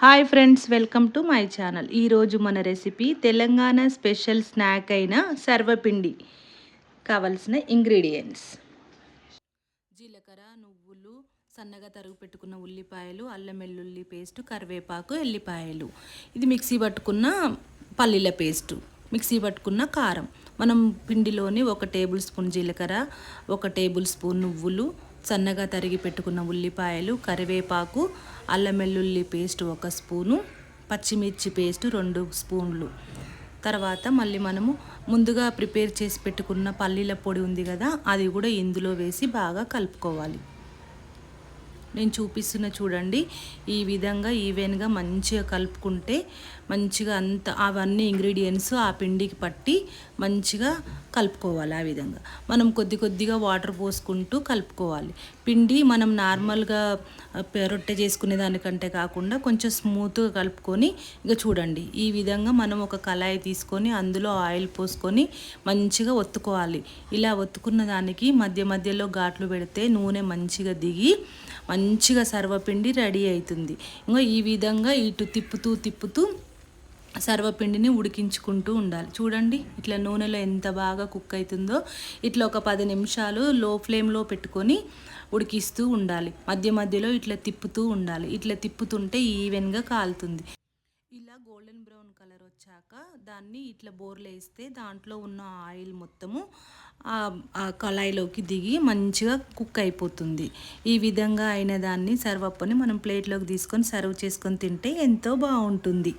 Hi friends welcome to my channel. ఈరోజు మన recipe Telangana special snack అయిన సర్వపిండి కావలసిన ఇంగ్రీడియంట్స్. జీలకర్ర నువ్వులు సన్నగా తరుగు పెట్టుకున్న ఉల్లిపాయలు అల్లం వెల్లుల్లి పేస్ట్ కరివేపాకు ఎల్లిపాయలు. ఇది మిక్సీ పట్టుకున్న పల్లీల పేస్టు మిక్సీ పట్టుకున్న కారం. మనం పిండిలోని ఒక టేబుల్ స్పూన్ జీలకర్ర ఒక టేబుల్ స్పూన్ నువ్వులు సన్నగా తరిగి పెట్టుకున్న ఉల్లిపాయలు కరివేపాకు అల్లం వెల్లుల్లి పేస్ట్ ఒక స్పూను పచ్చిమిర్చి పేస్ట్ రెండు స్పూన్లు. తర్వాత మళ్ళీ మనము ముందుగా ప్రిపేర్ చేసి పెట్టుకున్న పల్లీల పొడి ఉంది కదా అది కూడా ఇందులో వేసి బాగా కలుపుకోవాలి. నేను చూపిస్తున్న చూడండి. ఈ విధంగా ఈవెన్గా మంచిగా కలుపుకుంటే మంచిగా అంత అవన్నీ ఇంగ్రీడియంట్స్ ఆ పిండికి పట్టి మంచిగా కలుపుకోవాలి ఆ విధంగా. మనం కొద్ది కొద్దిగా వాటర్ పోసుకుంటూ కలుపుకోవాలి. పిండి మనం నార్మల్గా రొట్టె చేసుకునే దానికంటే కాకుండా కొంచెం స్మూత్గా కలుపుకొని ఇక చూడండి. ఈ విధంగా మనం ఒక కళాయి తీసుకొని అందులో ఆయిల్ పోసుకొని మంచిగా ఒత్తుకోవాలి. ఇలా ఒత్తుకున్న దానికి మధ్య మధ్యలో ఘాట్లు పెడితే నూనె మంచిగా దిగి మంచిగా సర్వపిండి రెడీ అవుతుంది. ఇంకా ఈ విధంగా ఇటు తిప్పుతూ తిప్పుతూ సర్వపిండిని ఉడికించుకుంటూ ఉండాలి. చూడండి ఇట్లా నూనెలో ఎంత బాగా కుక్ అవుతుందో. ఇట్లా ఒక పది నిమిషాలు లో ఫ్లేమ్లో పెట్టుకొని ఉడికిస్తూ ఉండాలి. మధ్య మధ్యలో ఇట్లా తిప్పుతూ ఉండాలి. ఇట్లా తిప్పుతుంటే ఈవెన్గా కాలుతుంది. ఇలా గోల్డెన్ బ్రౌన్ కలర్ వచ్చాక దాన్ని ఇట్లా బోర్లు వేస్తే దాంట్లో ఉన్న ఆయిల్ మొత్తము ఆ కళాయిలోకి దిగి మంచిగా కుక్ అయిపోతుంది. ఈ విధంగా అయిన దాన్ని సర్వప్పని మనం ప్లేట్లోకి తీసుకొని సర్వ్ చేసుకొని తింటే ఎంతో బాగుంటుంది.